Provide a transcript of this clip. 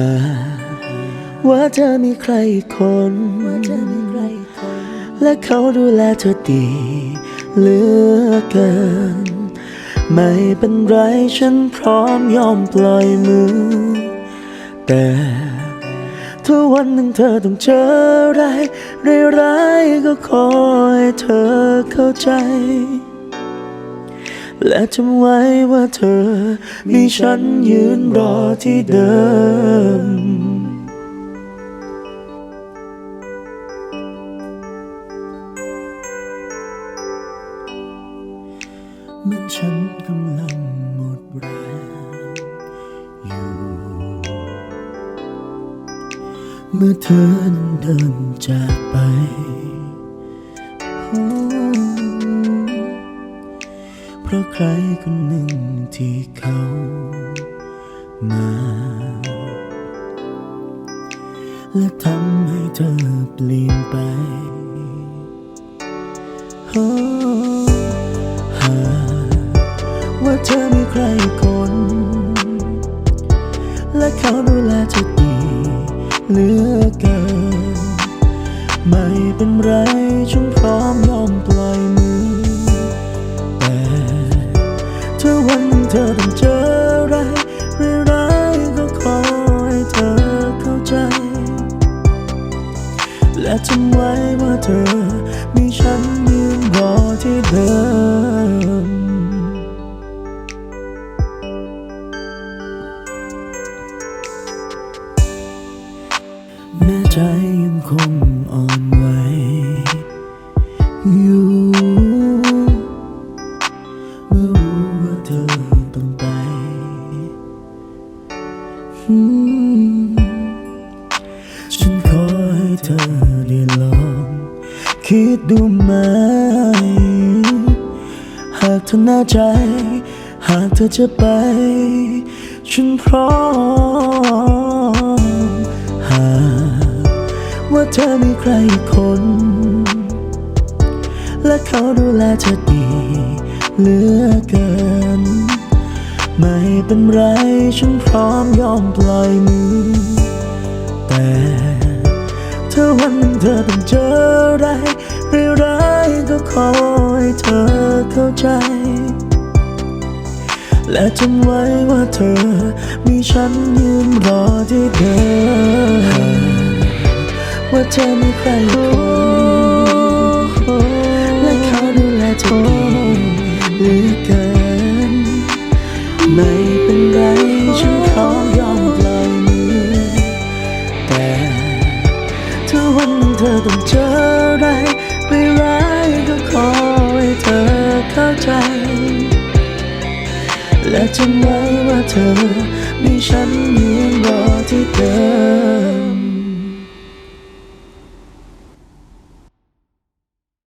า ว่าเธอมีใครอีกคน และเขาดูแลเธอดีเหลือเกิน ไม่เป็นไรฉันพร้อมยอมปล่อยมือ แต่ถ้าวันหนึ่งเธอต้องเจออะไรร้ายๆก็ขอให้เธอเข้าใจ และจำไว้ว่าเธอ มีฉันยืนรอที่เดิม เมื่อนฉันกำลังหมดแรงอยู่ เมื่อเธอเดินจากไปโอ้ เพราะใครคนหนึ่งที่เขามา และทำให้เธอเปลี่ยนไป หากว่าเธอมีใครคน และเขาดูแลเธอดีเหลือเกิน ไม่เป็นไรฉันพร้อมยอมปล่ และจำไว้ว่าเธอ มีฉันยืนรอที่เดิมแม้ใจยังคงอ่อนไหวอยู่เมื่อรู้ว่าเธอต้องไปฉันขอให้เธอ คิดดูไหม หากเธอแน่ใจ หากเธอจะไป ฉันพร้อม หากว่าเธอมีใครคน และเขาดูแลเธอดีเหลือเกิน ไม่เป็นไร ฉันพร้อมยอมปล่อยมือ แต่ถ้าวันหนึ่งเธอต้องเจออะไร ให้เธอเข้าใจ และจำไว้ว่าเธอ มีฉันยืนรอที่เดิมว่าเธอมีใครอีกคนและเขาดูแลเธอเหลือเกิน ไม่เป็นไรฉันพร้อมยอมปล่อยมือแต่ถ้าวันเธอต้องเจออะไรไม่ร้ ข้าใจ และจำไว้ว่าเธอมีฉันยืนรอที่